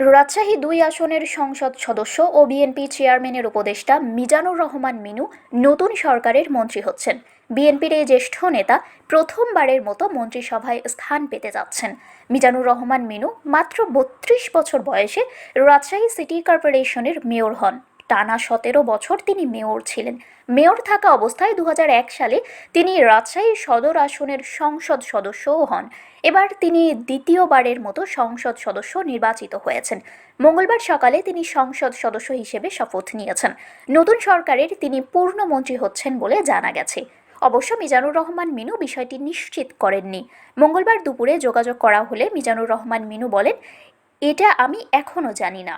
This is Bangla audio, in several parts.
রাজশাহী দুই আসনের সংসদ সদস্য ও বিএনপি চেয়ারম্যানের উপদেষ্টা মিজানুর রহমান মিনু নতুন সরকারের মন্ত্রী হচ্ছেন। বিএনপির এই জ্যেষ্ঠ নেতা প্রথমবারের মতো মন্ত্রিসভায় স্থান পেতে যাচ্ছেন। মিজানুর রহমান মিনু মাত্র বত্রিশ বছর বয়সে রাজশাহী সিটি কর্পোরেশনের মেয়র হন। টানা সতেরো বছর তিনি মেয়র ছিলেন। মেয়র থাকা অবস্থায় দু হাজার এক সালে তিনি রাজশাহী সদর আসনের সংসদ সদস্যও হন। এবার তিনি দ্বিতীয়বারের মতো সংসদ সদস্য নির্বাচিত হয়েছেন। মঙ্গলবার সকালে তিনি সংসদ সদস্য হিসেবে শপথ নিয়েছেন। নতুন সরকারের তিনি পূর্ণমন্ত্রী হচ্ছেন বলে জানা গেছে। অবশ্য মিজানুর রহমান মিনু বিষয়টি নিশ্চিত করেননি। মঙ্গলবার দুপুরে যোগাযোগ করা হলে মিজানুর রহমান মিনু বলেন, এটা আমি এখনও জানি না।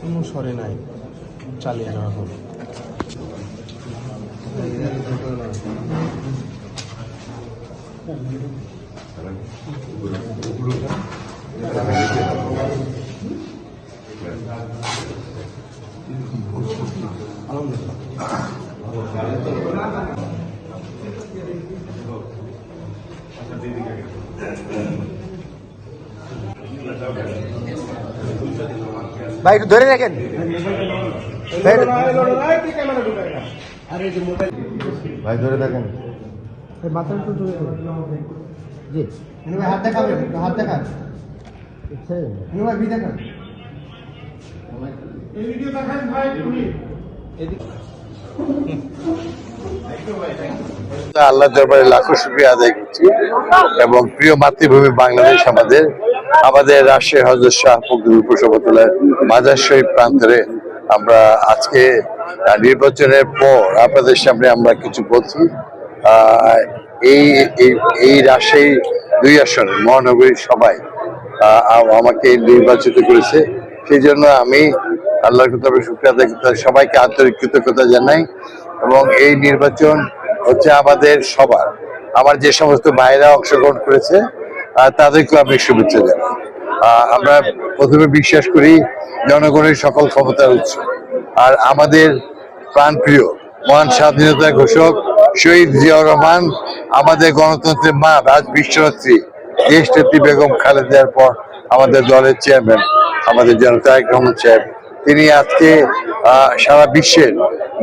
কোনো সরে নাই। চালিয়ে যাওয়া হবে ভাই একটু ধরে রাখেন। ভাই, ধরে দেখান আল্লাহ দরবারে লাখো শুক্রিয়া আদায় করছি এবং প্রিয় মাতৃভূমি বাংলাদেশ আমাদের আমাদের রাজশাহী হজরত শাহ ফখরুল উপসভাতলার মাজার শরীফ প্রান্তরে আমরা আজকে নির্বাচনের পর আপনাদের সামনে আমরা কিছু বলছি। এই, এই- রাজশাহী দুই আসন মহানগরীর সবাই আমাকে নির্বাচিত করেছে। সেই জন্য আমি আল্লাহর তবে শুক্রিয়া সবাইকে আন্তরিক কৃতজ্ঞতা জানাই। এবং এই নির্বাচন হচ্ছে আমাদের সবার। আমার যে সমস্ত ভাইরা অংশগ্রহণ করেছে তাদেরকেও আমি শুভেচ্ছা জানাই। আমরা প্রথমে বিশ্বাস করি জনগণের সকল ক্ষমতার উৎস। আর আমাদের প্রাণপ্রিয় মহান স্বাধীনতা ঘোষক শহীদ জিয়াউর রহমান, আমাদের গণতন্ত্রের মা রাজ বিশ্বনেত্রী দেশ নেত্রী বেগম খালেদার পর আমাদের দলের চেয়ারম্যান আমাদের জনতা রহমান সাহেব। তিনি আজকে সারা বিশ্বের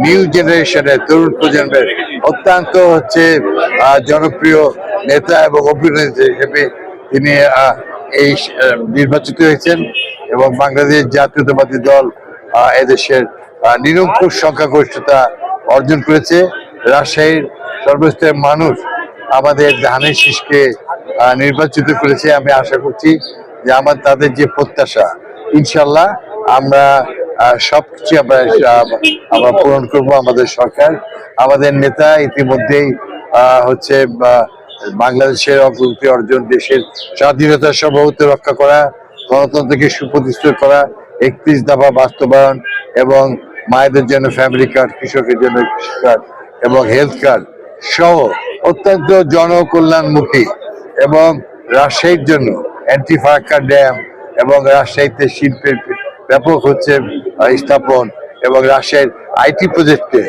নিউ জেনারেশনের তরুণ প্রজন্মের অত্যন্ত হচ্ছে জনপ্রিয় নেতা এবং অভিনেতা হিসেবে তিনি এই নির্বাচিত হয়েছেন এবং বাংলাদেশ জাতীয়তাবাদী দল এদেশের নিরঙ্কুশ সংখ্যাগরিষ্ঠতা অর্জন করেছে। রাজশাহীর সর্বস্তরের মানুষ আমাদের ধানের শীষকে নির্বাচিত করেছে। আমি আশা করছি যে আমার তাদের যে প্রত্যাশা ইনশাল্লাহ আমরা আহ, সবকিছু আমরা আমরা পূরণ করব আমাদের সরকার। আমাদের নেতা ইতিমধ্যেই হচ্ছে বাংলাদেশের অগ্রগতি অর্জন, দেশের স্বাধীনতা সর্বভৌত রক্ষা করা, গণতন্ত্রকে সুপ্রতিষ্ঠিত করা, একত্রিশ দফা বাস্তবায়ন এবং মায়েদের জন্য ফ্যামিলি কার্ড কৃষকের জন্য কৃষি কার্ড এবং হেলথ কার্ড সহ অত্যন্ত জনকল্যাণমুখী এবং রাজশাহীর জন্য অ্যান্টি ফারাক্কা ড্যাম এবং রাজশাহীতে শিল্পের ব্যাপক হচ্ছে স্থাপন এবং রাজশাহীর আইটি প্রজেক্টে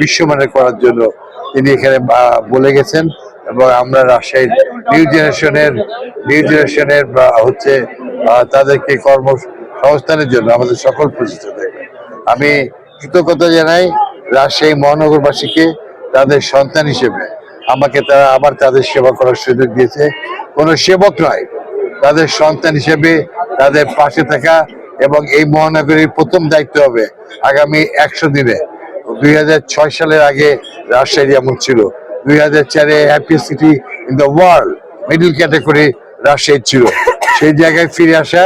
বিশ্বমানের করার জন্য তিনি এখানে বলে গেছেন এবং আমরা রাজশাহীর নিউ জেনারেশনের নিউ জেনারেশনের হচ্ছে তাদেরকে কর্মসংস্থানের জন্য আমাদের সকল প্রচেষ্টা থাকবে। আমি কৃতজ্ঞতা জানাই রাজশাহী মহানগরবাসীকে তাদের সন্তান হিসেবে। আমাকে তারা আবার তাদের সেবা করার সুযোগ দিয়েছে। কোনো সেবক নয়, তাদের সন্তান হিসেবে তাদের পাশে থাকা এবং এই মহানগরীর প্রথম দায়িত্ব হবে আগামী একশো দিনে দুই ছয় সালের আগে রাজশাহী যেমন ছিল। দুই হাজার চারে happy city in the world middle category Rajshahi ছিল। সেই জায়গায় ফিরে আসা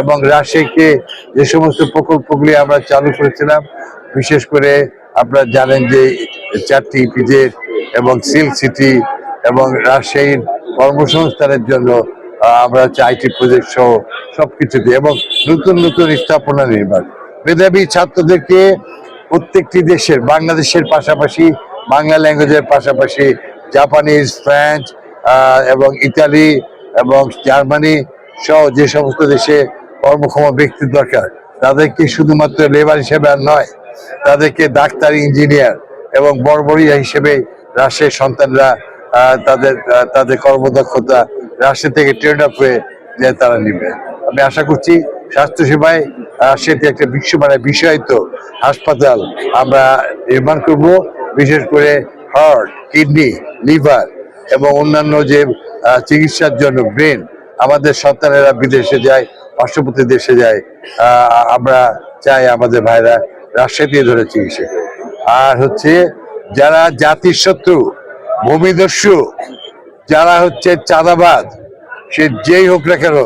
এবং রাজশাহীকে যে সমস্ত প্রকল্পগুলি আমরা চালু করেছিলাম, বিশেষ করে আপনারা জানেন যে চারটি ইপিজেড এবং সিল্ক সিটি এবং রাজশাহীর কর্মসংস্থানের জন্য আমরা হচ্ছে আইটি প্রজেক্ট সহ সবকিছুতে এবং নতুন নতুন স্থাপনা নির্মাণ। মেধাবী ছাত্রদেরকে প্রত্যেকটি দেশের, বাংলাদেশের পাশাপাশি, বাংলা ল্যাঙ্গুয়েজের পাশাপাশি জাপানিজ ফ্রেঞ্চ এবং ইতালি এবং জার্মানি সহ যে সমস্ত দেশে কর্মক্ষম ব্যক্তির দরকার, তাদেরকে শুধুমাত্র লেবার হিসেবে আর নয়, তাদেরকে ডাক্তার ইঞ্জিনিয়ার এবং বড় বড়িয়া হিসেবে রাজশাহীর সন্তানরা তাদের তাদের কর্মদক্ষতা রাজশাহী থেকে ট্রেন আপ হয়ে তারা নিবে। আমি আশা করছি স্বাস্থ্যসেবায় রাজশাহীতে একটা বিশ্বমানের বিষয়িত হাসপাতাল আমরা নির্মাণ করব, বিশেষ করে হার্ট, কিডনি, লিভার এবং অন্যান্য যে চিকিৎসার জন্য ব্রেন আমাদের সন্তানেরা বিদেশে যায়, পার্শ্ববর্তী দেশে যায় আমরা চাই আমাদের ভাইরা রাজশাহীতে ধরে চিকিৎসা আর হচ্ছে যারা জাতির শত্রু ভূমিদস্যু, যারা হচ্ছে চাঁদাবাদ সে যেই হোক না কেন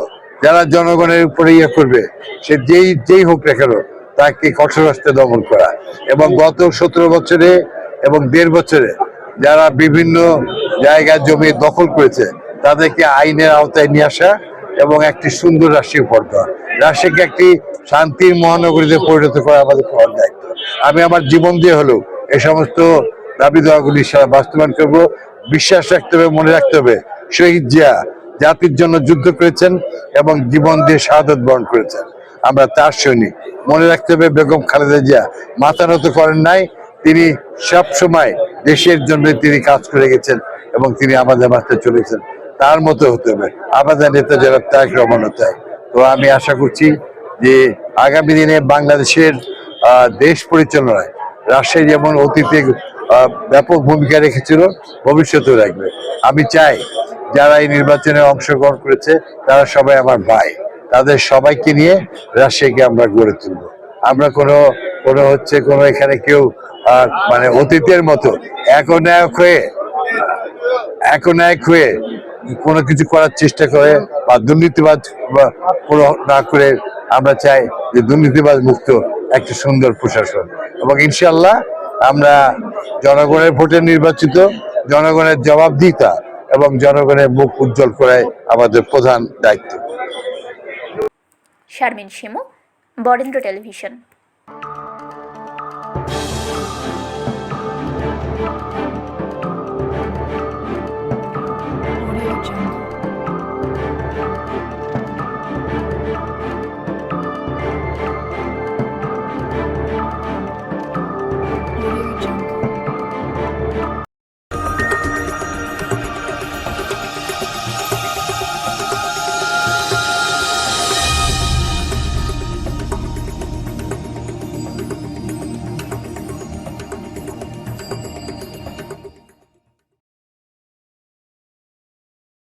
যারা জনগণের উপরে ইয়ে করবে, সে যেই যেই হোক না কেন তাকে কঠোর হস্তে দমন করা। এবং গত সতেরো বছরে এবং দেড় বছরে যারা বিভিন্ন জায়গায় জমি দখল করেছে, তাদেরকে আইনের আওতায় নিয়ে আসা এবং একটি সুন্দর রাষ্ট্রীয় দেওয়া। রাষ্ট্রকে একটি শান্তির মহানগরীতে পরিণত করা আমাদের প্রধান দায়িত্ব। আমি আমার জীবন দিয়ে হলেও এই সমস্ত দাবি দেওয়াগুলি বাস্তবায়ন করব। বিশ্বাস রাখতে হবে, মনে রাখতে হবে, শহীদ জিয়া জাতির জন্য যুদ্ধ করেছেন এবং জীবন দিয়ে শাহাদত বরণ করেছেন। আমরা তার সৈনিক। মনে রাখতে হবে, বেগম খালেদা জিয়া মাথা নত করেন নাই, তিনি সব সময় দেশের জন্য তিনি কাজ করে গেছেন এবং তিনি আমাদের মাথায় চলেছেন তার মতো হতে হবে। আমাদের নেতা যারা ত্যাগ রহমান তাই তো আমি আশা করছি যে আগামী দিনে বাংলাদেশের দেশ পরিচালনায় রাজশাহী যেমন অতীতে ব্যাপক ভূমিকা রেখেছিল, ভবিষ্যতেও রাখবে। আমি চাই যারা এই নির্বাচনে অংশগ্রহণ করেছে, তারা সবাই আমার ভাই। তাদের সবাইকে নিয়ে রাজশাহীকে আমরা গড়ে তুলব। আমরা কোনো কোনো হচ্ছে কোনো এখানে কেউ মানে অতীতের মতো একনায়ক হয়ে একনায়ক হয়ে কোনো কিছু করার চেষ্টা করে বা দুর্নীতিবাজ কোনো না করে আমরা চাই যে দুর্নীতিবাজ মুক্ত একটা সুন্দর প্রশাসন। এবং ইনশাল্লাহ আমরা জনগণের ভোটে নির্বাচিত, জনগণের জবাবদিহিতা এবং জনগণের মুখ উজ্জ্বল করাই আমাদের প্রধান দায়িত্ব। শারমিন শিমু বরেন্দ্র টেলিভিশন।